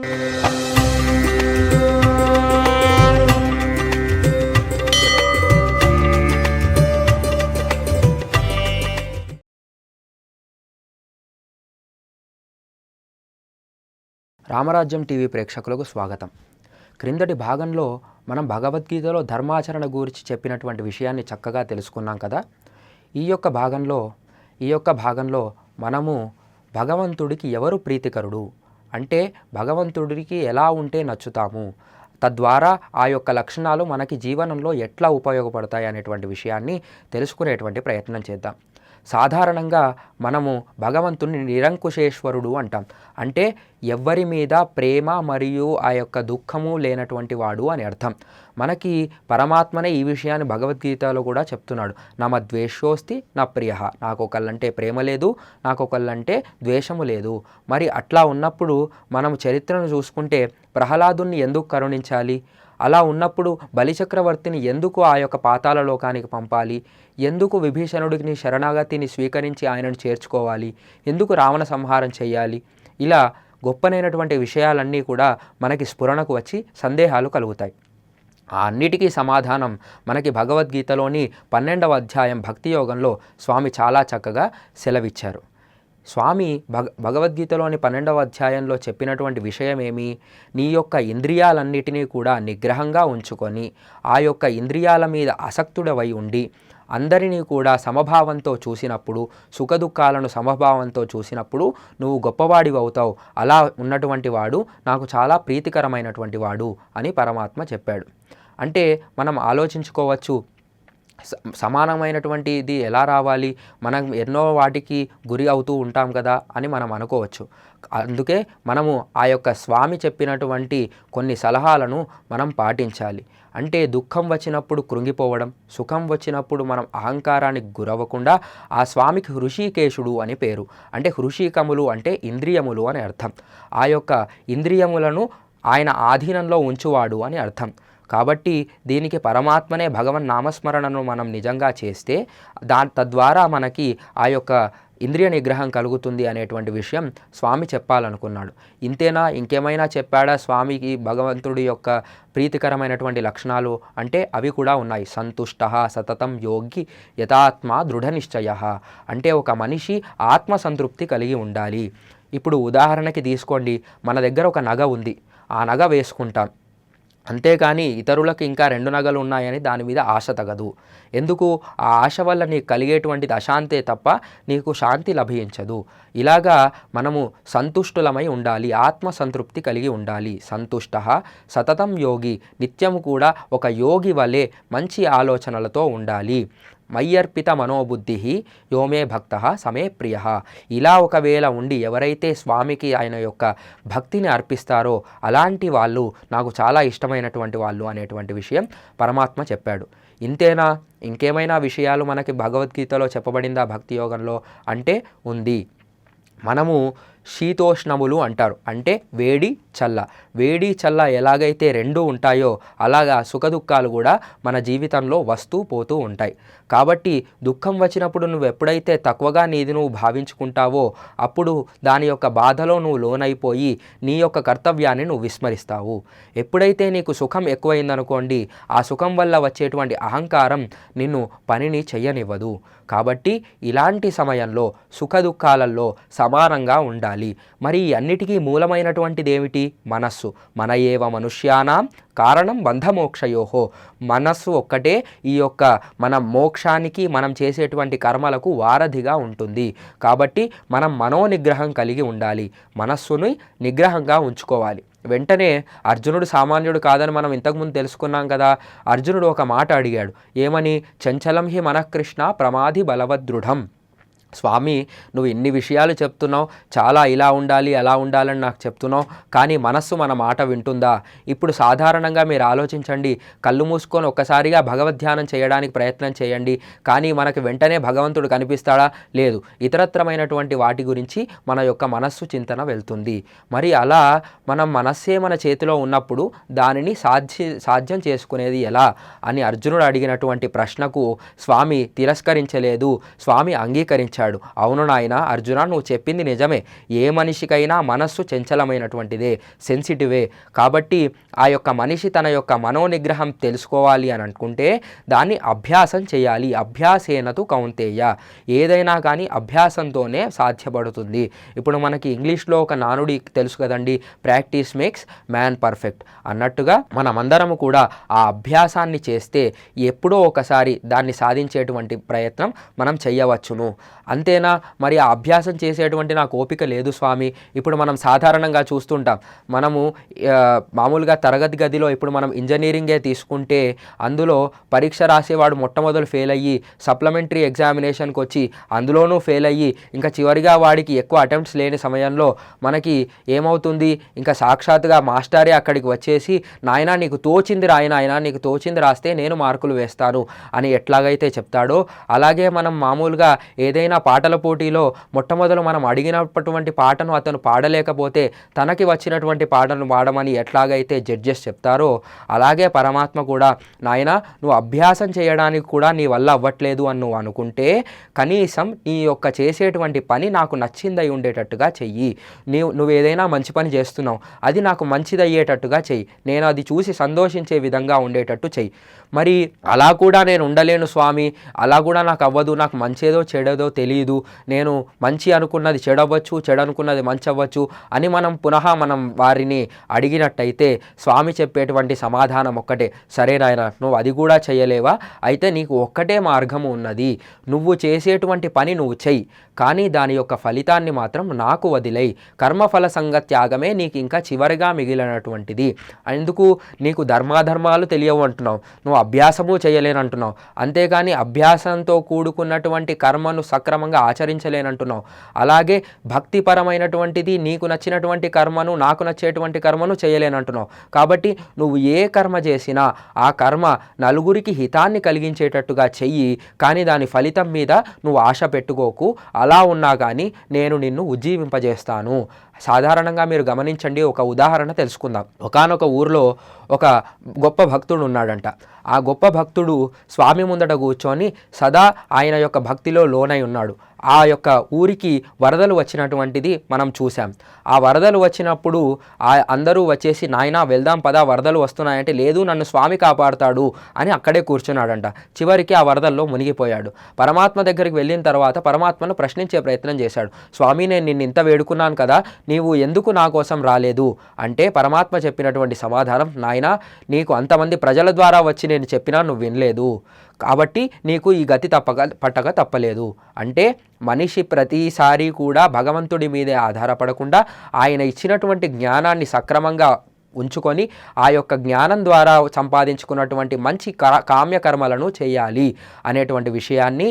రామరాజ్యం TV ప్రేక్షకులకు స్వాగతం. క్రిందటి భాగంలో మనం భగవద్గీతలో ధర్మాచరణ గురించి చెప్పినటువంటి విషయాన్ని చక్కగా తెలుసుకున్నాం కదా. ఈ యొక్క భాగంలో ఈ యొక్క భాగంలో మనము భగవంతుడికి ఎవరు ప్రీతికరుడు? అంటే భగవంతుడికి ఎలా ఉంటే నచ్చుతాము? తద్వారా ఆ యొక్క లక్షణాలు మనకి జీవనంలో ఎట్లా ఉపయోగపడతాయి అనేటువంటి విషయాన్ని తెలుసుకునేటువంటి ప్రయత్నం చేద్దాం. సాధారణంగా మనము భగవంతుని నిరంకుశేశ్వరుడు అంటాం. అంటే ఎవ్వరి మీద ప్రేమ మరియు ఆ యొక్క దుఃఖము లేనటువంటి వాడు అని అర్థం. మనకి పరమాత్మనే ఈ విషయాన్ని భగవద్గీతలో కూడా చెప్తున్నాడు. నమ ద్వేషోస్తి నా ప్రియ. నాకు ఒకళ్ళంటే ప్రేమ లేదు నాకు ఒకళ్ళంటే ద్వేషము లేదు. మరి అట్లా ఉన్నప్పుడు మనం చరిత్రను చూసుకుంటే ప్రహ్లాదుని ఎందుకు కరుణించాలి? అలా ఉన్నప్పుడు బలిచక్రవర్తిని ఎందుకు ఆ యొక్క పాతాల లోకానికి పంపాలి? ఎందుకు విభీషణుడిని శరణాగతిని స్వీకరించి ఆయనను చేర్చుకోవాలి? ఎందుకు రావణ సంహారం చేయాలి? ఇలా గొప్పనైనటువంటి విషయాలన్నీ కూడా మనకి స్ఫురణకు వచ్చి సందేహాలు కలుగుతాయి. ఆ అన్నిటికీ సమాధానం మనకి భగవద్గీతలోని పన్నెండవ అధ్యాయం భక్తి యోగంలో స్వామి చాలా చక్కగా సెలవిచ్చారు. స్వామి భగ భగవద్గీతలోని పన్నెండవ అధ్యాయంలో చెప్పినటువంటి విషయమేమి? నీ యొక్క ఇంద్రియాలన్నిటినీ కూడా నిగ్రహంగా ఉంచుకొని ఆ యొక్క ఇంద్రియాల మీద అసక్తుడవై ఉండి అందరినీ కూడా సమభావంతో చూసినప్పుడు సుఖదుఖాలను సమభావంతో చూసినప్పుడు నువ్వు గొప్పవాడివి అవుతావు. అలా ఉన్నటువంటి వాడు నాకు చాలా ప్రీతికరమైనటువంటి వాడు అని పరమాత్మ చెప్పాడు. అంటే మనం ఆలోచించుకోవచ్చు సమానమైనటువంటి ఇది ఎలా రావాలి? మనం ఎన్నో వాటికి గురి అవుతూ ఉంటాం కదా అని మనం అనుకోవచ్చు. అందుకే మనము ఆ యొక్క స్వామి చెప్పినటువంటి కొన్ని సలహాలను మనం పాటించాలి. అంటే దుఃఖం వచ్చినప్పుడు కృంగిపోవడం సుఖం వచ్చినప్పుడు మనం అహంకారానికి గురవ్వకుండా ఆ స్వామికి హృషికేశుడు అని పేరు. అంటే హృషికములు అంటే ఇంద్రియములు అని అర్థం. ఆ యొక్క ఇంద్రియములను ఆయన ఆధీనంలో ఉంచువాడు అని అర్థం. కాబట్టి దీనికి పరమాత్మనే భగవన్ నామస్మరణను మనం నిజంగా చేస్తే దా తద్వారా మనకి ఆ యొక్క ఇంద్రియ నిగ్రహం కలుగుతుంది అనేటువంటి విషయం స్వామి చెప్పాలనుకున్నాడు. ఇంతేనా? ఇంకేమైనా చెప్పాడా స్వామికి భగవంతుడి యొక్క ప్రీతికరమైనటువంటి లక్షణాలు? అంటే అవి కూడా ఉన్నాయి. సంతుష్ట సతతం యోగి యథాత్మ దృఢ నిశ్చయ. అంటే ఒక మనిషి ఆత్మ సంతృప్తి కలిగి ఉండాలి. ఇప్పుడు ఉదాహరణకి తీసుకోండి. మన దగ్గర ఒక నగ ఉంది. ఆ నగ వేసుకుంటాం. అంతేకాని ఇతరులకు ఇంకా రెండు నగలు ఉన్నాయని దాని మీద ఆశ తగదు. ఎందుకు? ఆ ఆశ వల్ల నీకు కలిగేటువంటిది అశాంతే తప్ప నీకు శాంతి లభించదు. ఇలాగా మనము సంతుష్టులమై ఉండాలి ఆత్మ సంతృప్తి కలిగి ఉండాలి. సంతుష్ట సతతం యోగి నిత్యము కూడా ఒక యోగి వలె మంచి ఆలోచనలతో ఉండాలి. మయ్యర్పిత మనోబుద్ధి యోమే భక్త సమే ప్రియ. ఇలా ఒకవేళ ఉండి ఎవరైతే స్వామికి ఆయన యొక్క భక్తిని అర్పిస్తారో అలాంటి వాళ్ళు నాకు చాలా ఇష్టమైనటువంటి వాళ్ళు అనేటువంటి విషయం పరమాత్మ చెప్పాడు. ఇంతేనా? ఇంకేమైనా విషయాలు మనకి భగవద్గీతలో చెప్పబడిందా భక్తి యోగంలో? అంటే ఉంది. మనము శీతోష్ణములు అంటారు. అంటే వేడి చల్ల. వేడి చల్ల ఎలాగైతే రెండు ఉంటాయో అలాగా సుఖదుఖాలు కూడా మన జీవితంలో వస్తూ పోతూ ఉంటాయి. కాబట్టి దుఃఖం వచ్చినప్పుడు నువ్వు ఎప్పుడైతే తక్కువగా నీది నువ్వు భావించుకుంటావో అప్పుడు దాని యొక్క బాధలో నువ్వు లోనైపోయి నీ యొక్క కర్తవ్యాన్ని నువ్వు విస్మరిస్తావు. ఎప్పుడైతే నీకు సుఖం ఎక్కువైందనుకోండి ఆ సుఖం వల్ల వచ్చేటువంటి అహంకారం నిన్ను పనిని చెయ్యనివ్వదు కాబట్టి ఇలాంటి సమయంలో సుఖదుఖాలలో సమానంగా ఉండాలి. మరి అన్నిటికీ మూలమైనటువంటిది ఏమిటి మనస్సు. మన ఏవ మనుష్యానాం కారణం బంధమోక్షయోహో మనస్సు ఒక్కటే ఈ యొక్క మన మోక్షానికి మనం చేసేటువంటి కర్మలకు వారధిగా ఉంటుంది. కాబట్టి మనం మనోనిగ్రహం కలిగి ఉండాలి. మనస్సుని నిగ్రహంగా ఉంచుకోవాలి. వెంటనే అర్జునుడు సామాన్యుడు కాదని మనం ఇంతకుముందు తెలుసుకున్నాం కదా. అర్జునుడు ఒక మాట అడిగాడు. ఏమని? చంచలం హి మనఃకృష్ణ ప్రమాది బలవదృఢం స్వామి నువ్వు ఇన్ని విషయాలు చెప్తున్నావు చాలా ఇలా ఉండాలి అలా ఉండాలని నాకు చెప్తున్నావు కానీ మనస్సు మన మాట వింటుందా? ఇప్పుడు సాధారణంగా మీరు ఆలోచించండి కళ్ళు మూసుకొని ఒక్కసారిగా భగవద్ధ్యానం చేయడానికి ప్రయత్నం చేయండి కానీ మనకు వెంటనే భగవంతుడు కనిపిస్తాడా? లేదు. ఇతరత్రమైనటువంటి వాటి గురించి మన యొక్క మనస్సు చింతన వెళ్తుంది. మరి అలా మనం మనస్సే మన చేతిలో ఉన్నప్పుడు దానిని సాధ్య సాధ్యం చేసుకునేది ఎలా? అని అర్జునుడు అడిగినటువంటి ప్రశ్నకు స్వామి తిరస్కరించలేదు స్వామి అంగీకరించారు వివరించాడు అవును నాయన అర్జున నువ్వు చెప్పింది నిజమే. ఏ మనిషికైనా మనస్సు చంచలమైనటువంటిదే సెన్సిటివే కాబట్టి ఆ యొక్క మనిషి తన యొక్క మనోనిగ్రహం తెలుసుకోవాలి అని అనుకుంటే దాన్ని అభ్యాసం చేయాలి. అభ్యాసేనతు కౌంతేయ. ఏదైనా కానీ అభ్యాసంతోనే సాధ్యపడుతుంది. ఇప్పుడు మనకి ఇంగ్లీష్లో ఒక నానుడి తెలుసు కదండి ప్రాక్టీస్ మేక్స్ మ్యాన్ పర్ఫెక్ట్ అన్నట్టుగా మనమందరము కూడా ఆ అభ్యాసాన్ని చేస్తే ఎప్పుడో ఒకసారి దాన్ని సాధించేటువంటి ప్రయత్నం మనం చేయవచ్చును. అంతేనా? మరి ఆ అభ్యాసం చేసేటువంటి నాకు ఓపిక లేదు స్వామి. ఇప్పుడు మనం సాధారణంగా చూస్తుంటాం. మనము మామూలుగా తరగతి గదిలో ఇప్పుడు మనం ఇంజనీరింగే తీసుకుంటే అందులో పరీక్ష రాసేవాడు మొట్టమొదలు ఫెయిల్ అయ్యి సప్లిమెంటరీ ఎగ్జామినేషన్కి వచ్చి అందులోనూ ఫెయిల్ అయ్యి ఇంకా చివరిగా వాడికి ఎక్కువ అటెంప్ట్స్ లేని సమయంలో మనకి ఏమవుతుంది? ఇంకా సాక్షాత్తుగా మాస్టారే అక్కడికి వచ్చేసి నాయనా నీకు తోచింది రాయన ఆయన నీకు తోచింది రాస్తే నేను మార్కులు వేస్తాను అని ఎట్లాగైతే చెప్తాడో అలాగే మనం మామూలుగా ఏదైనా పాటల పోటీలో మొట్టమొదలు మనం అడిగినటువంటి పాటను అతను పాడలేకపోతే తనకి వచ్చినటువంటి పాటను పాడమని ఎట్లాగైతే జడ్జెస్ చెప్తారో అలాగే పరమాత్మ కూడా నాయన నువ్వు అభ్యాసం చేయడానికి కూడా నీ వల్ల అవ్వట్లేదు అని నువ్వు అనుకుంటే కనీసం నీ యొక్క చేసేటువంటి పని నాకు నచ్చిందై ఉండేటట్టుగా చెయ్యి. నీవు నువ్వు ఏదైనా మంచి పని చేస్తున్నావు అది నాకు మంచిదయ్యేటట్టుగా చెయ్యి. నేను అది చూసి సంతోషించే విధంగా ఉండేటట్టు చెయ్యి. మరి అలా కూడా నేను ఉండలేను స్వామి అలా కూడా నాకు అవ్వదు నాకు మంచేదో చెడేదో తెలియదు నేను మంచి అనుకున్నది చెడవచ్చు చెడు అనుకున్నది మంచి అవ్వచ్చు అని మనం పునః మనం వారిని అడిగినట్టయితే స్వామి చెప్పేటువంటి సమాధానం ఒక్కటే. సరే నాయన నువ్వు అది కూడా చేయలేవా? అయితే నీకు ఒక్కటే మార్గము ఉన్నది. నువ్వు చేసేటువంటి పని నువ్వు చెయ్యి. కానీ దాని యొక్క ఫలితాన్ని మాత్రం నాకు వదిలేయి. కర్మఫల సంగ త్యాగమే నీకు ఇంకా చివరిగా మిగిలినటువంటిది. ఎందుకు? నీకు ధర్మాధర్మాలు తెలియవు అంటున్నావు. నువ్వు అభ్యాసము చేయలేనంటున్నావు. అంతేగాని అభ్యాసంతో కూడుకున్నటువంటి కర్మను సక్రమంగా ఆచరించలేనంటున్నావు. అలాగే భక్తిపరమైనటువంటిది నీకు నచ్చినటువంటి కర్మను నాకు నచ్చేటువంటి కర్మను చేయలేనంటున్నావు. కాబట్టి నువ్వు ఏ కర్మ చేసినా ఆ కర్మ నలుగురికి హితాన్ని కలిగించేటట్టుగా చెయ్యి కానీ దాని ఫలితం మీద నువ్వు ఆశ పెట్టుకోకు. అలా ఉన్నా కానీ నేను నిన్ను ఉజ్జీవింపజేస్తాను. సాధారణంగా మీరు గమనించండి ఒక ఉదాహరణ తెలుసుకుందాం. ఒకానొక ఊరిలో ఒక గొప్ప భక్తుడు ఉన్నాడంట. ఆ గొప్ప భక్తుడు స్వామి ముందట కూర్చొని సదా ఆయన యొక్క భక్తిలో లోనై ఉన్నాడు. ఆ యొక్క ఊరికి వరదలు వచ్చినటువంటిది మనం చూసాం ఆ వరదలు వచ్చినప్పుడు ఆ అందరూ వచ్చేసి నాయనా వెళ్దాం పదా వరదలు వస్తున్నాయంటే లేదు నన్ను స్వామి కాపాడుతాడు అని అక్కడే కూర్చున్నాడంట. చివరికి ఆ వరదల్లో మునిగిపోయాడు. పరమాత్మ దగ్గరికి వెళ్ళిన తర్వాత పరమాత్మను ప్రశ్నించే ప్రయత్నం చేశాడు. స్వామి నేను నిన్ను ఇంత వేడుకున్నాను కదా నీవు ఎందుకు నా కోసం రాలేదు? అంటే పరమాత్మ చెప్పినటువంటి సమాధానం నాయనా నీకు అంతమంది ప్రజల ద్వారా వచ్చి నేను చెప్పినా నువ్వు వినలేదు. కాబట్టి నీకు ఈ గతి తప్పక పట్టక తప్పలేదు. అంటే మనిషి ప్రతిసారి కూడా భగవంతుడి మీదే ఆధారపడకుండా ఆయన ఇచ్చినటువంటి జ్ఞానాన్ని సక్రమంగా ఉంచుకొని ఆ యొక్క జ్ఞానం ద్వారా సంపాదించుకున్నటువంటి మంచి కా- కామ్యకర్మలను చేయాలి అనేటువంటి విషయాన్ని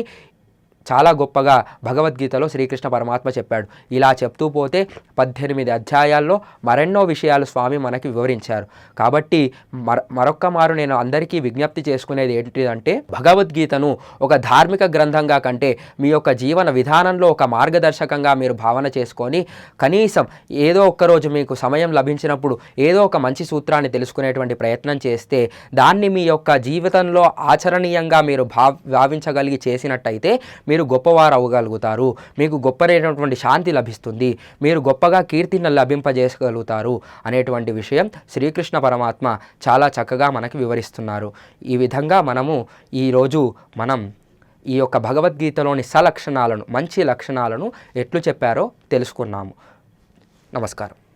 చాలా గొప్పగా భగవద్గీతలో శ్రీకృష్ణ పరమాత్మ చెప్పాడు. ఇలా చెప్తూ పోతే పద్దెనిమిది అధ్యాయాల్లో మరెన్నో విషయాలు స్వామి మనకి వివరించారు. కాబట్టి మర మరొక్క మారు నేను అందరికీ విజ్ఞప్తి చేసుకునేది ఏంటిదంటే భగవద్గీతను ఒక ధార్మిక గ్రంథంగా కంటే మీ యొక్క జీవన విధానంలో ఒక మార్గదర్శకంగా మీరు భావన చేసుకొని కనీసం ఏదో ఒక్క రోజు మీకు సమయం లభించినప్పుడు ఏదో ఒక మంచి సూత్రాన్ని తెలుసుకునేటువంటి ప్రయత్నం చేస్తే దాన్ని మీ యొక్క జీవితంలో ఆచరణీయంగా మీరు భావించగలిగి చేసినట్టయితే మీరు గొప్పవారు అవ్వగలుగుతారు. మీకు గొప్పనైనటువంటి శాంతి లభిస్తుంది. మీరు గొప్పగా కీర్తిని లభింపజేయగలుగుతారు అనేటువంటి విషయం శ్రీకృష్ణ పరమాత్మ చాలా చక్కగా మనకి వివరిస్తున్నారు. ఈ విధంగా మనము ఈరోజు మనం ఈ యొక్క భగవద్గీతలోని సలక్షణాలను మంచి లక్షణాలను ఎట్లు చెప్పారో తెలుసుకున్నాము. నమస్కారం.